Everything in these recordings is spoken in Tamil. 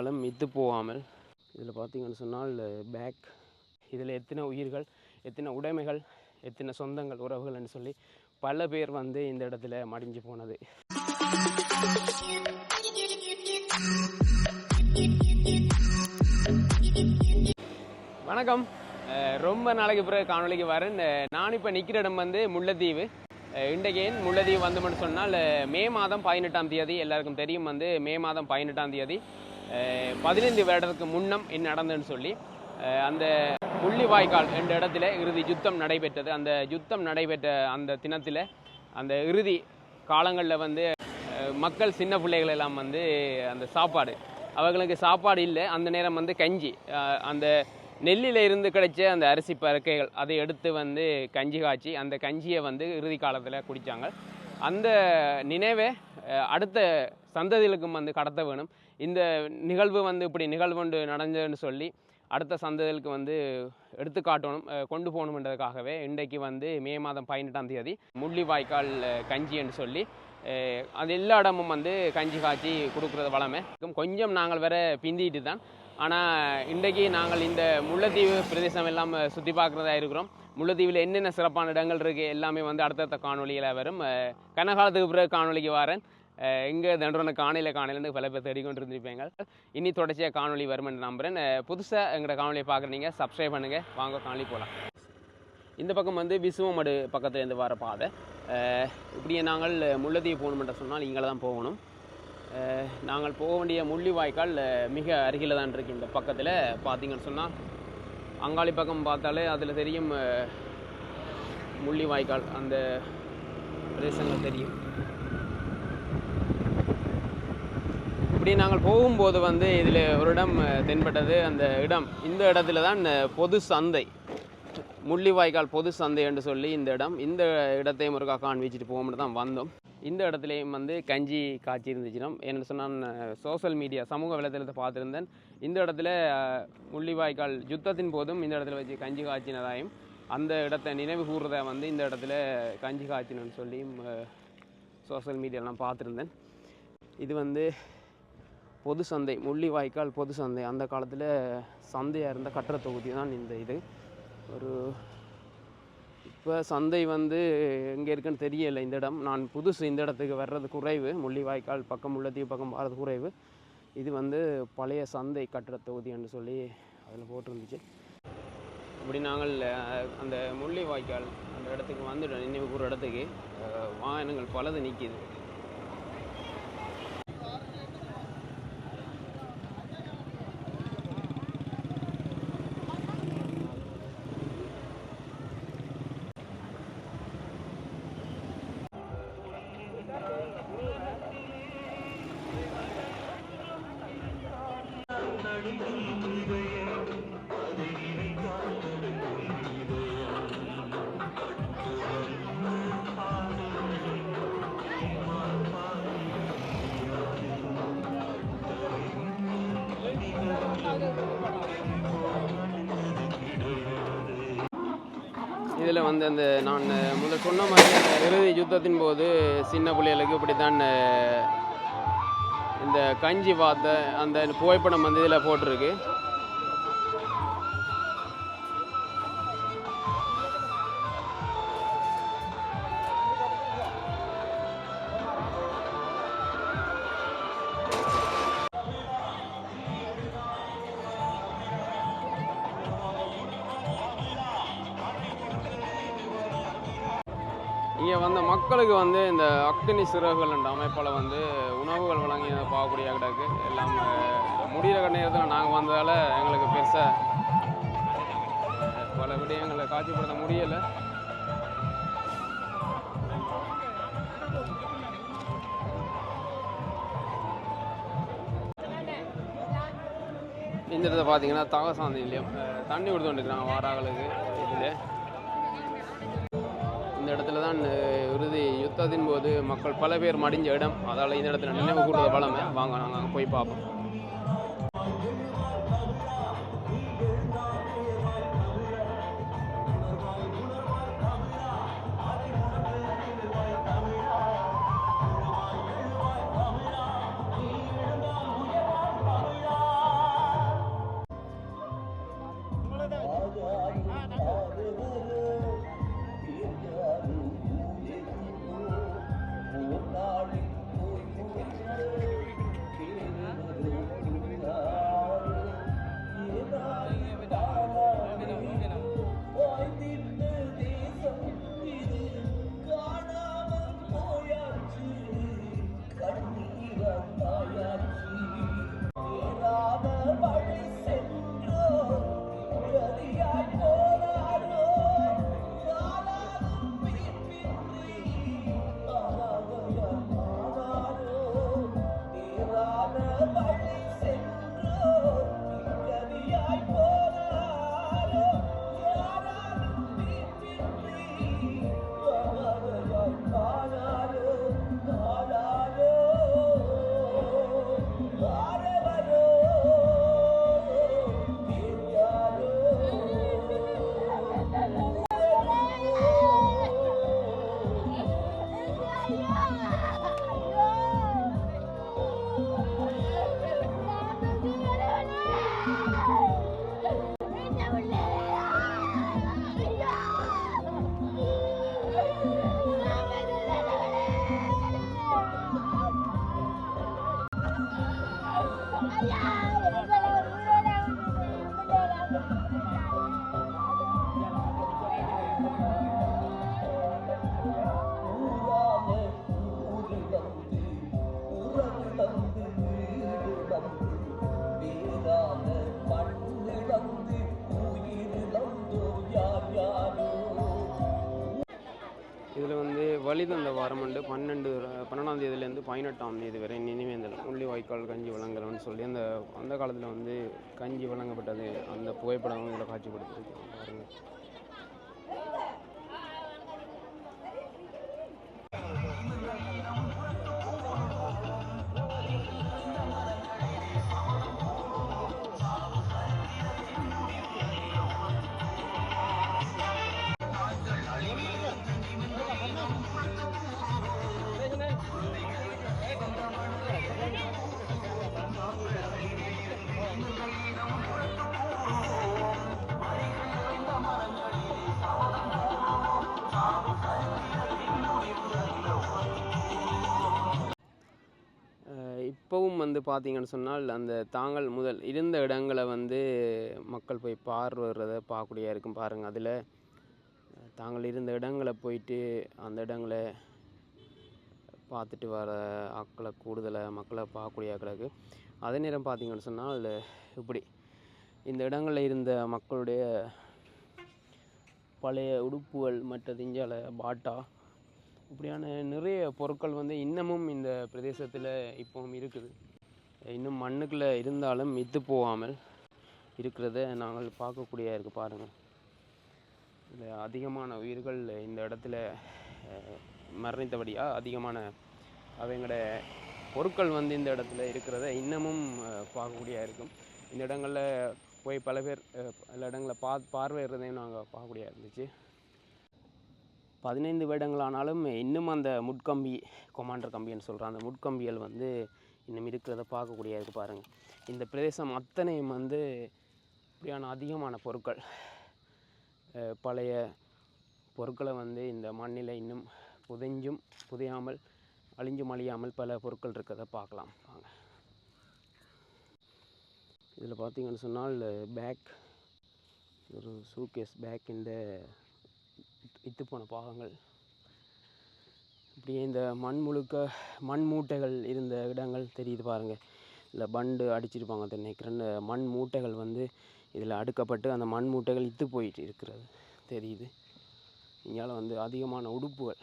இருந்தாலும் மித்து போகாமல். இதில் பார்த்தீங்கன்னு சொன்னால் பேக் இதில் எத்தனை உயிர்கள் எத்தனை உடைமைகள் எத்தனை சொந்தங்கள் உறவுகள்னு சொல்லி பல பேர் வந்து இந்த இடத்துல மடிஞ்சு போனது. வணக்கம். அஹ் ரொம்ப நாளைக்கு பிறகு காணொலிக்கு வரேன். நான் இப்போ நிற்கிற இடம் வந்து முல்லைத்தீவு. அஹ் முல்லைத்தீவு வந்தோம்னு சொன்னால் மே மாதம் பதினெட்டாம் தேதி எல்லாருக்கும் தெரியும் வந்து மே மாதம் பதினெட்டாம் தேதி. பதினைந்து வருடத்துக்கு முன்னம் என்ன நடந்ததுன்னு சொல்லி அந்த முள்ளிவாய்க்கால் என்ற இடத்துல இறுதி யுத்தம் நடைபெற்றது. அந்த யுத்தம் நடைபெற்ற அந்த தினத்தில் அந்த இறுதி காலங்களில் வந்து மக்கள் சின்ன பிள்ளைகள் எல்லாம் வந்து அந்த சாப்பாடு அவர்களுக்கு சாப்பாடு இல்லை. அந்த நேரம் வந்து கஞ்சி அந்த நெல்லில் இருந்து கிடைச்ச அந்த அரிசி பறக்கைகள் அதை எடுத்து வந்து கஞ்சி காய்ச்சி அந்த கஞ்சியை வந்து இறுதி காலத்தில் குடித்தாங்க அந்த நினைவை அடுத்த சந்ததிகளுக்கும் வந்து கடத்த வேணும். இந்த நிகழ்வு வந்து இப்படி நிகழ்வுண்டு நடந்ததுன்னு சொல்லி அடுத்த சந்ததிகளுக்கு வந்து எடுத்து காட்டணும் கொண்டு போகணுன்றதுக்காகவே இன்றைக்கு வந்து மே மாதம் பதினெட்டாம் தேதி முள்ளி வாய்க்கால் கஞ்சி என்று சொல்லி அது எல்லா இடமும் வந்து கஞ்சி காய்ச்சி கொடுக்குறது வளமை. கொஞ்சம் நாங்கள் வேற பிந்திட்டு தான். ஆனால் இன்றைக்கு நாங்கள் இந்த முல்லைத்தீவு பிரதேசம் எல்லாம் சுற்றி பார்க்குறதா இருக்கிறோம். முல்லைத்தீவில் என்னென்ன சிறப்பான இடங்கள் இருக்குது எல்லாமே வந்து அடுத்தடுத்த காணொலியில் வரும். கனகாலத்துக்கு பிறகு காணொலிக்கு வரேன். எங்கே தண்டனை காணையில் காணையிலேருந்து பல பேர் தேடிக்கொண்டு இருந்திருப்பீங்க இனி தொடர்ச்சியாக காணொலி வருமென்று நம்புகிறேன் புதுசாக எங்களோட காணொலியை பார்க்குறீங்க சப்ஸ்கிரைப் பண்ணுங்கள் வாங்க காணொலி போகலாம் இந்த பக்கம் வந்து விசுவமடு பக்கத்துலேருந்து வர பாதை. இப்படியே நாங்கள் முள்ளதீவு போகணுமென்ற சொன்னால் இங்கே தான் போகணும். நாங்கள் போக வேண்டிய முள்ளிவாய்க்கால் மிக அருகில் தான் இருக்குது இந்த பக்கத்தில். பார்த்தீங்கன்னு சொன்னால் அங்காளி பக்கம் பார்த்தாலே அதில் தெரியும் முள்ளிவாய்க்கால் அந்த பிரதேசங்கள் தெரியும். இப்படி நாங்கள் போகும்போது வந்து இதில் ஒரு இடம் தென்பட்டது. அந்த இடம் இந்த இடத்துல தான் பொது சந்தை. முள்ளிவாய்க்கால் பொது சந்தை என்று சொல்லி இந்த இடம் இந்த இடத்தையும் ஒரு காண்பிச்சுட்டு போகும்னு தான் வந்தோம். இந்த இடத்துலையும் வந்து கஞ்சி காய்ச்சி இருந்துச்சுன்னா என்னென்னு சொன்னால் சோஷியல் மீடியா சமூக வலைதளத்தை பார்த்துருந்தேன். இந்த இடத்துல முள்ளிவாய்க்கால் யுத்தத்தின் போதும் இந்த இடத்துல வச்சு கஞ்சி காய்ச்சினதாயும் அந்த இடத்தை நினைவு கூறுறத வந்து இந்த இடத்துல கஞ்சி காய்ச்சினு சொல்லியும் சோஷியல் மீடியாலாம் பார்த்துருந்தேன். இது வந்து பொது சந்தை முள்ளிவாய்க்கால் பொது சந்தை. அந்த காலத்தில் சந்தையாக இருந்த கட்டுற தொகுதி தான் இந்த இது. ஒரு இப்போ சந்தை வந்து எங்கே இருக்குன்னு தெரியலை இந்த இடம். நான் புதுசு இந்த இடத்துக்கு வர்றது குறைவு. முள்ளிவாய்க்கால் பக்கம் முள்ளத்தீவு பக்கம் வர்றது குறைவு. இது வந்து பழைய சந்தை கட்டுற தொகுதி என்று சொல்லி அதில் போட்டிருந்துச்சு. அப்படி நாங்கள் அந்த முள்ளிவாய்க்கால் அந்த இடத்துக்கு வந்துட்டோம். நினைவு கூற இடத்துக்கு வாகனங்கள் பலது நிற்கிது இதில் வந்து அந்த நான் முதல் சொன்ன மாதிரி அந்த இறுதி யுத்தத்தின் போது சின்ன பிள்ளைகளுக்கு இப்படி தான் இந்த கஞ்சி பார்த்த அந்த புகைப்படம் வந்து இதில் போட்டிருக்கு. இங்கே வந்த மக்களுக்கு வந்து இந்த அக்னி சிறகுகள் என்ற அமைப்பில் வந்து உணவுகள் வழங்கி பார்க்கக்கூடிய கிடக்கு எல்லாம் முடிகிற நேரத்தில் நாங்கள் வந்ததால் எங்களுக்கு பெருசாக பல விடயங்களை காட்சிப்படுத்த முடியலை. இந்த இடத்துல பார்த்தீங்கன்னா தகசாந்தி இல்லையம் தண்ணி கொடுத்து வந்துருக்குறாங்க வாராங்களுக்கு இதில். இந்த இடத்துல தான் இறுதி யுத்தத்தின் போது மக்கள் பல பேர் மடிஞ்ச இடம். அதால் இந்த இடத்துல நினைவு கூடுறது பலமே வாங்க நாங்கள் அங்கே போய் பார்ப்போம். நாளிது அந்த வாரம் வந்து பன்னெண்டு பன்னெண்டாம் தேதியிலேருந்து பதினெட்டாம் தேதி வரை நினைவேந்தல். முள்ளிவாய்க்கால் கஞ்சி வழங்கலன்னு சொல்லி அந்த அந்த காலத்தில் வந்து கஞ்சி வழங்கப்பட்டது. அந்த புகைப்படம் இதில் காட்சிப்படுத்திருக்கு பாருங்கள் வந்து பார்த்தீங்கன்னு சொன்னால் அந்த தாங்கள் முதல் இருந்த இடங்களை வந்து மக்கள் போய் பார்வையிடுறத பார்க்கக்கூடிய இருக்கும் பாருங்கள் அதில் தாங்கள் இருந்த இடங்களை போயிட்டு அந்த இடங்களை பார்த்துட்டு வர ஆக்களை கூடுதலாக மக்களை பார்க்கக்கூடிய ஆக்களுக்கு அதே நேரம் பார்த்தீங்கன்னு சொன்னால் இப்படி இந்த இடங்களில் இருந்த மக்களுடைய பழைய உடுப்புகள் மற்ற இஞ்சால பாட்டா இப்படியான நிறைய பொருட்கள் வந்து இன்னமும் இந்த பிரதேசத்தில் இப்போவும் இருக்குது. இன்னும் மண்ணுக்குள்ளே இருந்தாலும் மித்து போகாமல் இருக்கிறத நாங்கள் பார்க்கக்கூடிய இருக்குது பாருங்கள் இதில் அதிகமான உயிர்கள் இந்த இடத்துல மரணித்தபடியாக அதிகமான அவங்களோட பொருட்கள் வந்து இந்த இடத்துல இருக்கிறத இன்னமும் பார்க்கக்கூடிய இருக்கும். இந்த இடங்களில் போய் பல பேர் பல இடங்களை பா பார்வையிடுறதையும் நாங்கள் பார்க்கக்கூடிய இருந்துச்சு. பதினைந்து வருடங்களானாலும் இன்னும் அந்த முட்கம்பி கொமாண்டர் கம்பின்னு சொல்கிற அந்த முட்கம்பிகள் வந்து இன்னும் இருக்கிறத பார்க்கக்கூடிய இருக்குது பாருங்கள் இந்த பிரதேசம் அத்தனையும் வந்து இப்படியான அதிகமான பொருட்கள் பழைய பொருட்களை வந்து இந்த மண்ணில் இன்னும் புதைஞ்சும் புதையாமல் அழிஞ்சும் அழியாமல் பல பொருட்கள் இருக்கிறத பார்க்கலாம். வாங்க. இதில் பார்த்தீங்கன்னு சொன்னால் பேக் ஒரு சூகேஸ் பேக் இந்த இத்து போன பாகங்கள். இப்படியே இந்த மண் முழுக்க மண் மூட்டைகள் இருந்த இடங்கள் தெரியுது பாருங்கள் இல்லை பண்டு அடிச்சிருப்பாங்க நினைக்கிறேன் இந்த மண் மூட்டைகள் வந்து இதில் அடுக்கப்பட்டு அந்த மண் மூட்டைகள் இத்து போயிட்டு இருக்கிறது. தெரியுது. இங்கால வந்து அதிகமான உடுப்புகள்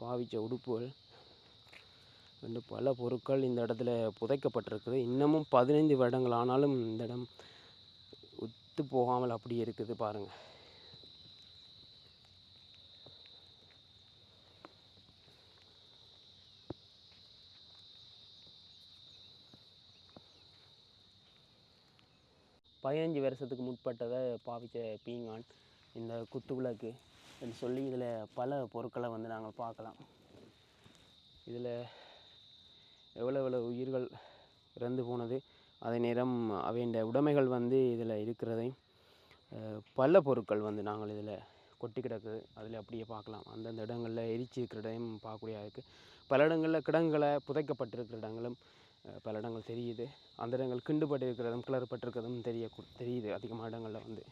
பாவிச்ச உடுப்புகள். வந்து பல பொருட்கள் இந்த இடத்துல புதைக்கப்பட்டிருக்குது. இன்னமும் பதினைந்து வருடங்கள் ஆனாலும் இந்த இடம் உத்து போகாமல் அப்படியே இருக்குது பாருங்கள் பதினஞ்சு வருஷத்துக்கு முற்பட்டதை பாவித்த பீங்கான் இந்த குத்துவிளக்கு என்று சொல்லி இதில் பல பொருட்களை வந்து நாங்கள் பார்க்கலாம். இதில் எவ்வளோ எவ்வளோ உயிர்கள் இறந்து போனது அதே நேரம் அவைண்ட உடைமைகள் வந்து இதில் இருக்கிறதையும் பல பொருட்கள் வந்து நாங்கள் இதில் கொட்டி கிடக்குது அதில் அப்படியே பார்க்கலாம். அந்தந்த இடங்களில் எரிச்சு இருக்கிற இடம் பார்க்கக்கூடிய இருக்குது. பல இடங்களில் கிடங்களை புதைக்கப்பட்டிருக்கிற இடங்களும் பல இடங்கள் தெரியுது. அந்த இடங்கள் கிண்டுபட்டு இருக்கிறதும் தெரிய தெரியுது அதிகமான இடங்களில் வந்து.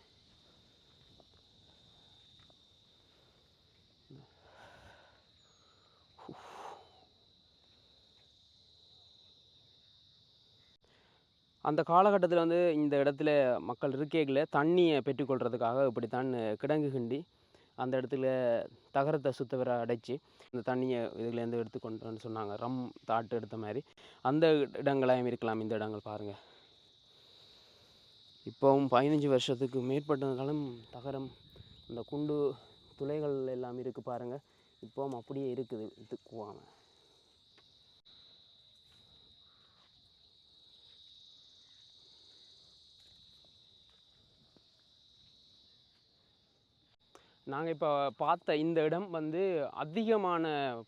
அந்த காலகட்டத்தில் வந்து இந்த இடத்துல மக்கள் இருக்கைகளை தண்ணியை பெற்றுக்கொள்றதுக்காக இப்படித்தான் கிடங்கு கிண்டி அந்த இடத்துல தகரத்தை சுத்தவர அடைச்சி இந்த தண்ணியை இதுலேருந்து எடுத்து எடுத்துக்கொண்டோன்னு சொன்னாங்க. ரம் தாட்டு எடுத்த மாதிரி. அந்த இடங்களாயும் இருக்கலாம் இந்த இடங்கள் பாருங்கள் இப்போவும் பதினஞ்சு வருஷத்துக்கு மேற்பட்ட காலம் தகரம் அந்த குண்டு துளைகள் எல்லாம் இருக்குது பாருங்கள் இப்போவும் அப்படியே இருக்குது. இது கூவாமல் நாங்கள் இப்போ பார்த்த இந்த இடம் வந்து அதிகமான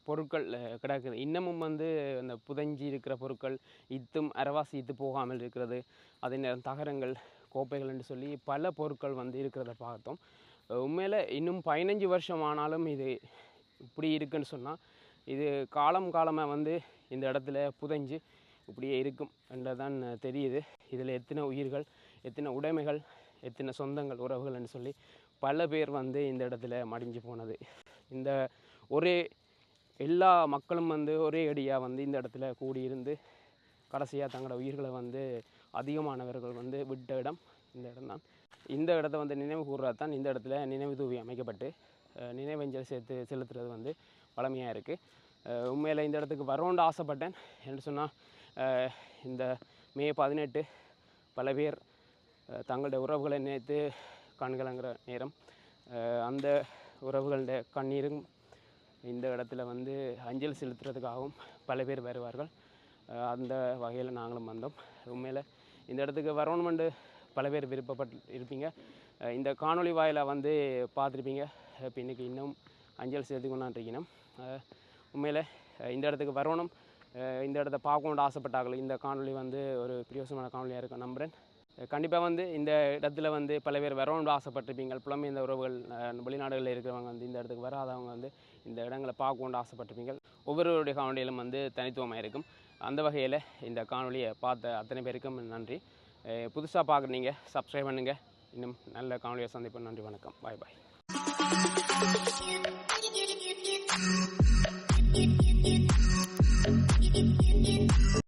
பொருட்கள் கிடக்குது. இன்னமும் வந்து அந்த புதஞ்சி இருக்கிற பொருட்கள் இத்தும் அரவாசி இத்து போகாமல் இருக்கிறது. அதே நேரம் தகரங்கள் கோப்பைகள் என்று சொல்லி பல பொருட்கள் வந்து இருக்கிறத பார்த்தோம். உண்மையில் இன்னும் பதினஞ்சு வருஷம் ஆனாலும் இது இப்படி இருக்குன்னு சொன்னால் இது காலம் காலமாக வந்து இந்த இடத்துல புதைஞ்சு இப்படியே இருக்கும் என்றதான் தெரியுது. இதில் எத்தனை உயிர்கள் எத்தனை உடைமைகள் எத்தனை சொந்தங்கள் உறவுகள்னு சொல்லி பல பேர் வந்து இந்த இடத்துல மடிஞ்சு போனது. இந்த ஒரே எல்லா மக்களும் வந்து ஒரே அடியாக வந்து இந்த இடத்துல கூடியிருந்து கடைசியாக தங்களோட உயிர்களை வந்து அதிகமானவர்கள் வந்து விட்ட இடம் இந்த இடம் தான். இந்த இடத்த வந்து நினைவு கூறுறது தான் இந்த இடத்துல நினைவு தூவி அமைக்கப்பட்டு நினைவஞ்சல் சேர்த்து செலுத்துறது வந்து பழமையாக இருக்குது உண்மையில் இந்த இடத்துக்கு வரணும்னு ஆசைப்பட்டேன். என்று சொன்னால் இந்த மே பதினெட்டு பல பேர் தங்களுடைய உறவுகளை நினைத்து கண்கலங்கிற நேரம். அந்த உறவுகளுடைய கண்ணீரும் இந்த இடத்துல வந்து அஞ்சல் செலுத்துறதுக்காகவும் பல பேர் வருவார்கள். அந்த வகையில் நாங்களும் வந்தோம். உண்மையில் இந்த இடத்துக்கு வரணுமெண்டு பல பேர் விருப்பப்பட்டு இருப்பீங்க. இந்த காணொளி வாயிலாக வந்து பார்த்துருப்பீங்க. இப்போ இன்றைக்கி இன்னும் அஞ்சல் செலுத்தி கொண்டாண்டிருக்கணும் உண்மையில் இந்த இடத்துக்கு வரணும். இந்த இடத்த பார்க்கணுன்னு ஆசைப்பட்டார்கள். இந்த காணொளி வந்து ஒரு பிரியோசமான காணொலியாக இருக்கும். நம்புகிறேன் கண்டிப்பாக வந்து இந்த இடத்துல வந்து பல பேர் வரணும்னு ஆசைப்பட்டிருப்பீங்க. புலமை இந்த உறவுகள் வெளிநாடுகளில் இருக்கிறவங்க வந்து இந்த இடத்துக்கு வராதவங்க வந்து இந்த இடங்களை பார்க்கணுன்னு ஆசைப்பட்டிருப்பீங்க. ஒவ்வொருவருடைய காணொலியிலும் வந்து தனித்துவமாக இருக்கும். அந்த வகையில் இந்த காணொலியை பார்த்த அத்தனை பேருக்கும் நன்றி. புதுசாக பார்க்குறீங்க சப்ஸ்கிரைப் பண்ணுங்கள் இன்னும் நல்ல காணொலியை சந்திப்போம். நன்றி வணக்கம். பாய் பாய்